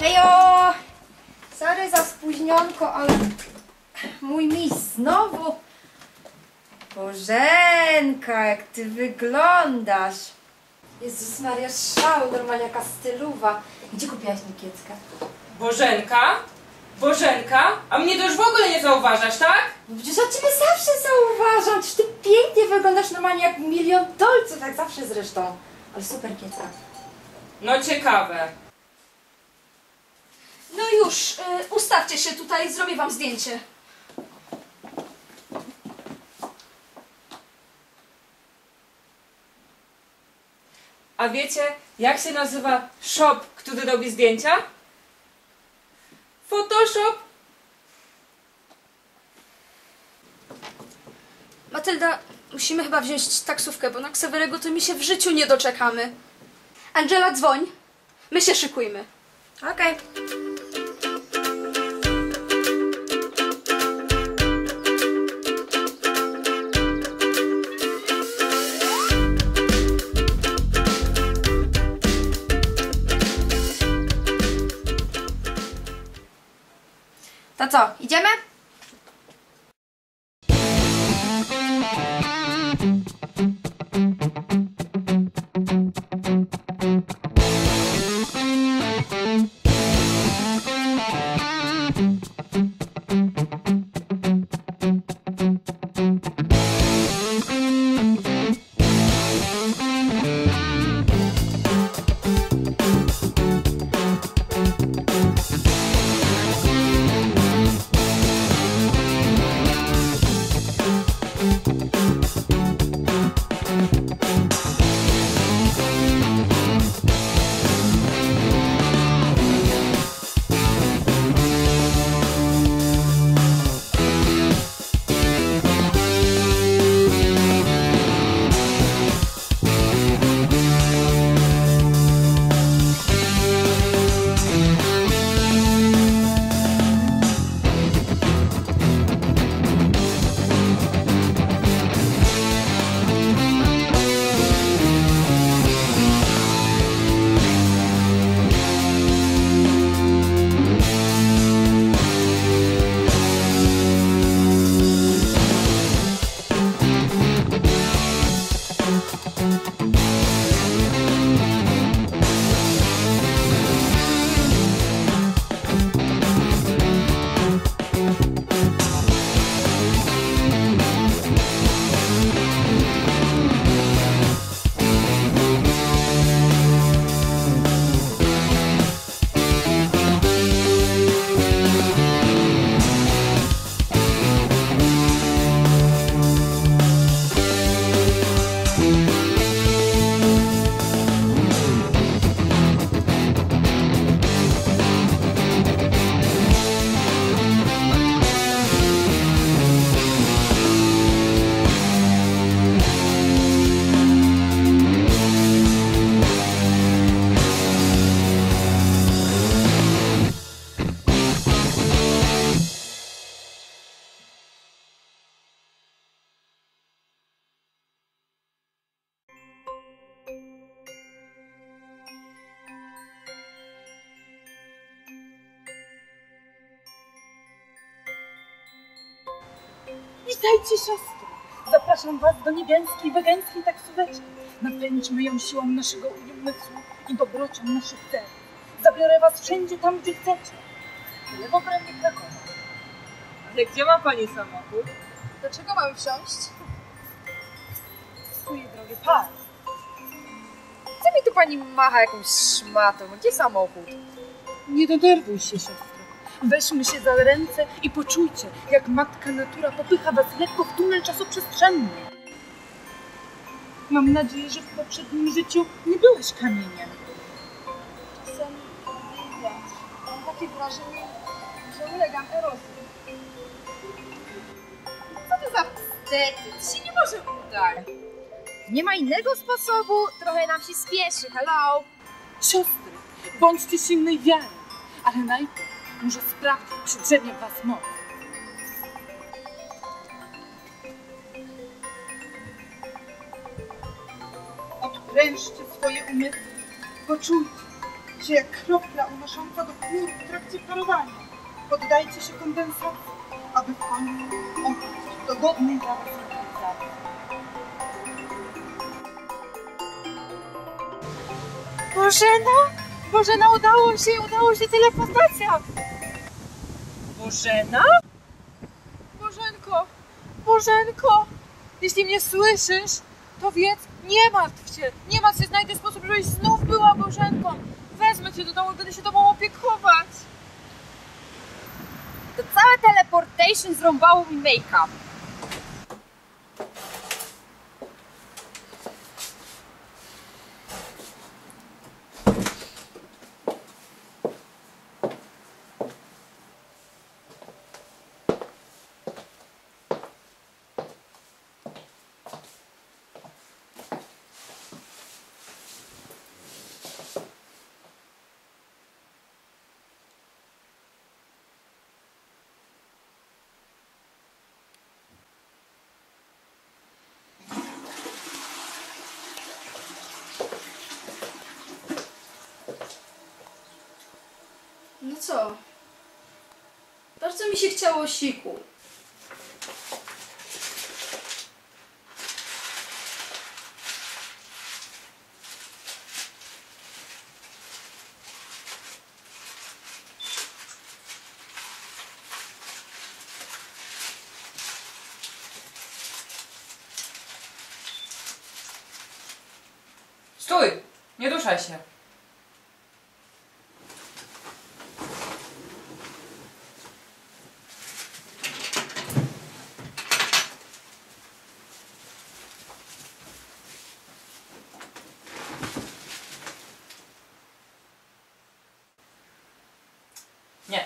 Hejo! Sorry za spóźnionko, ale mój miś znowu. Bożenka, jak ty wyglądasz. Jezus Maria, szał, normalnie jaka stylowa. Gdzie kupiłaś mi kieckę? Bożenka? Bożenka? A mnie to już w ogóle nie zauważasz, tak? No Przecież ja ciebie zawsze zauważam. Przecież ty pięknie wyglądasz normalnie jak milion dolców, jak zawsze zresztą. Ale super kiecka. No ciekawe. No już, y, ustawcie się tutaj, zrobię wam zdjęcie. A wiecie, jak się nazywa shop, który robi zdjęcia? Photoshop. Matylda, musimy chyba wziąć taksówkę, bo na Ksawerego to mi się w życiu nie doczekamy. Angela, dzwoń. My się szykujmy. Okej. To idziemy? Witajcie siostry! Zapraszam was do niebiańskiej, wegańskiej taksóweczki. Nakręćmy ją siłą naszego umysłu i dobrocią naszych celów. Zabiorę was wszędzie tam, gdzie chcecie. Tyle w obrębie Krakowa. Ale gdzie ma pani samochód? Do czego mam wsiąść? Twoje drogie pary. Co mi tu pani macha jakąś szmatą? Gdzie samochód? Nie denerwuj się, siostro. Weźmy się za ręce i poczujcie, jak matka natura popycha was lekko w tunel czasoprzestrzenny. Mam nadzieję, że w poprzednim życiu nie byłeś kamieniem. Czasem wiatr. Mam takie wrażenie, że ulegam erozji. Co to za wstyd? To się nie może udać. Nie ma innego sposobu? Trochę nam się spieszy, hello? Siostry, bądźcie silnej wiary, ale najpierw muszę sprawdzić, czy drzemie was moc. Odprężcie swoje umysły, poczujcie, się jak kropla unosząca do chmur w trakcie parowania. Poddajcie się kondensacji, aby w końcu odbyć dogodny zaraz organizacji. Bożena? Bożena, udało się, udało się teleportacja! Bożena? Bożenko, Bożenko, jeśli mnie słyszysz, to wiedz, nie martw się, nie martw się, znajdę sposób, żebyś znów była Bożenką. Wezmę cię do domu i będę się tobą opiekować. To całe teleportation zrąbało mi make-up. Co? Bardzo mi się chciało siku. Stój, nie ruszaj się. Nie.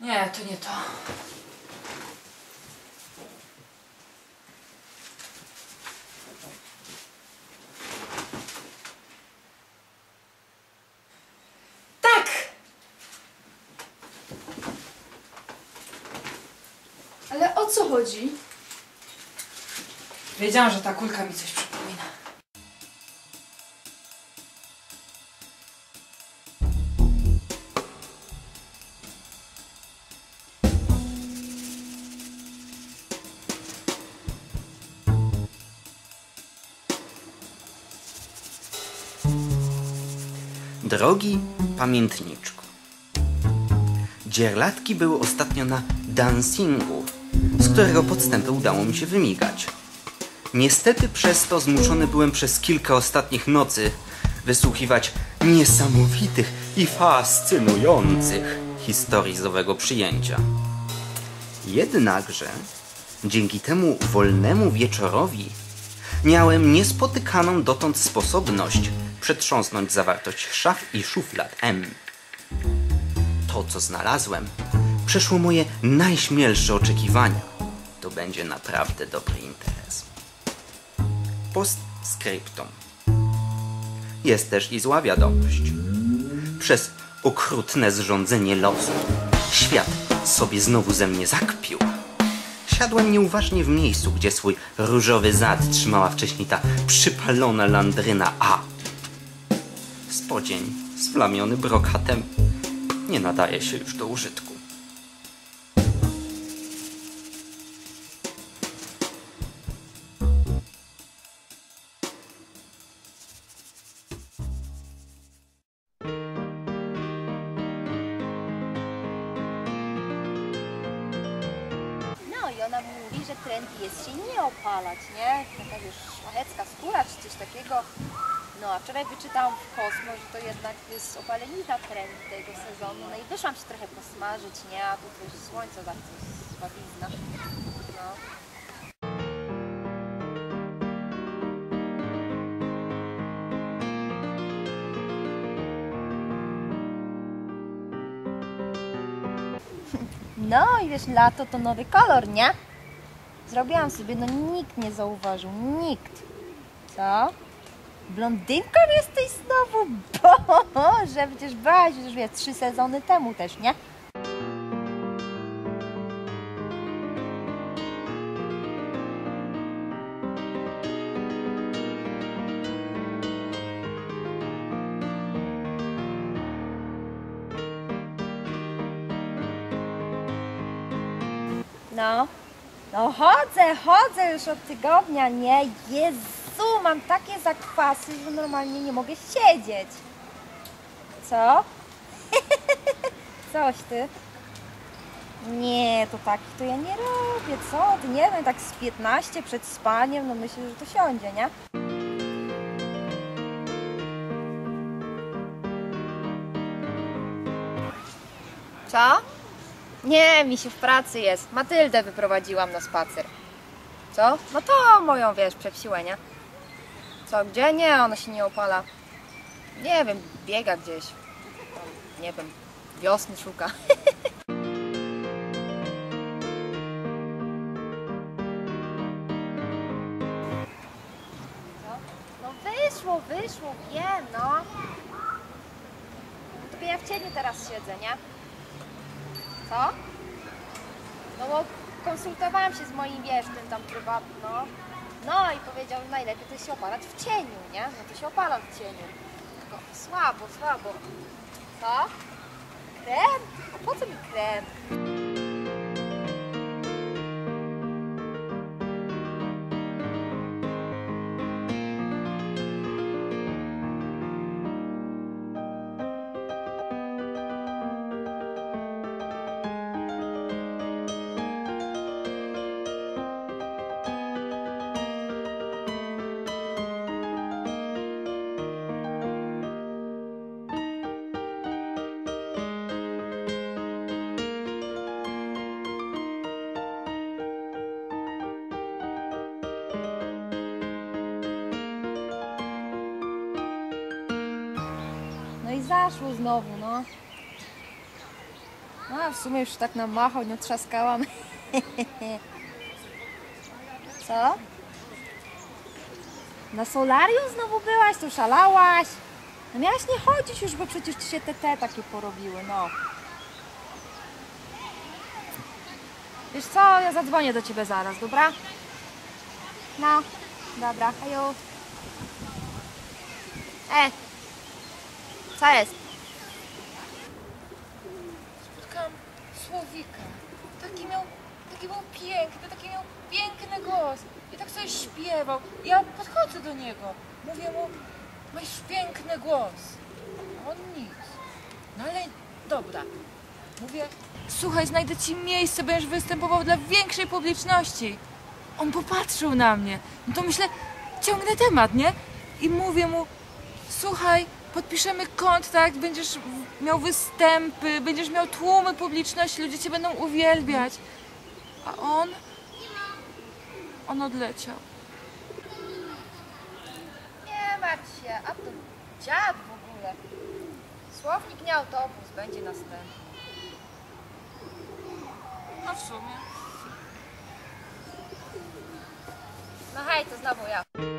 Nie, to nie to. Tak! Ale o co chodzi? Wiedziałam, że ta kulka mi coś Drogi pamiętniczku, dzierlatki były ostatnio na dancingu, z którego podstępu udało mi się wymigać. Niestety przez to zmuszony byłem przez kilka ostatnich nocy wysłuchiwać niesamowitych i fascynujących historii z owego przyjęcia. Jednakże dzięki temu wolnemu wieczorowi miałem niespotykaną dotąd sposobność przetrząsnąć zawartość szaf i szuflad M. To, co znalazłem, przeszło moje najśmielsze oczekiwania. To będzie naprawdę dobry interes. Postscriptum. Jest też i zła wiadomość. Przez okrutne zrządzenie losu świat sobie znowu ze mnie zakpił. Siadłem nieuważnie w miejscu, gdzie swój różowy zad trzymała wcześniej ta przypalona landryna A. Spodzień, splamiony brokatem, nie nadaje się już do użytku. No a wczoraj wyczytałam w Kosmo, że to jednak jest opalenita trend tego sezonu. No i wyszłam się trochę posmażyć, nie? A tu coś słońce bardzo słabizna. No. No i wiesz, lato to nowy kolor, nie? Zrobiłam sobie, no nikt nie zauważył, nikt. Co? Blondynką jesteś znowu? Boże, przecież byłaś już wie, trzy sezony temu też, nie? Chodzę, już od tygodnia, nie? Jezu, mam takie zakwasy, że normalnie nie mogę siedzieć. Co? Coś ty. Nie, to tak to ja nie robię, co ty, nie wiem, tak z 15 przed spaniem, no myślę, że to siądzie, nie? Co? Nie, mi się w pracy jest. Matyldę wyprowadziłam na spacer. Co? No to moją, wiesz, przepsiłę, nie? Co, gdzie? Nie, ona się nie opala. Nie wiem, biega gdzieś. Nie wiem, wiosny szuka. No wyszło, wyszło, wiem, no. To ja w cieniu teraz siedzę, nie? Co? No bo konsultowałam się z moim, wiesz, tym tam prywatno. No i powiedział, najlepiej to się opalać w cieniu, nie? No to się opala w cieniu. Tylko słabo, słabo. Co? Krem? A po co mi krem? Zaszło znowu, no. No a w sumie już tak namachał, nie trzaskałam. Co? Na solarium znowu byłaś? Tu szalałaś? No miałaś nie chodzić już, bo przecież ci się te te takie porobiły, no. Wiesz co, ja zadzwonię do ciebie zaraz, dobra? No, dobra, hejo. E, co jest? Spotkałam Słowika. Taki miał, taki był piękny, taki miał piękny głos. I tak sobie śpiewał. Ja podchodzę do niego. Mówię mu, masz piękny głos. A on nic. No ale dobra. Mówię, słuchaj, znajdę ci miejsce, będziesz występował dla większej publiczności. On popatrzył na mnie. No to myślę, ciągnę temat, nie? I mówię mu, słuchaj, podpiszemy kontrakt, będziesz miał występy, będziesz miał tłumy publiczności, ludzie cię będą uwielbiać. A on? On odleciał. Nie martw się, a to dziad w ogóle. Słownik nie autobus, będzie następny. No w sumie. No hej, to znowu ja.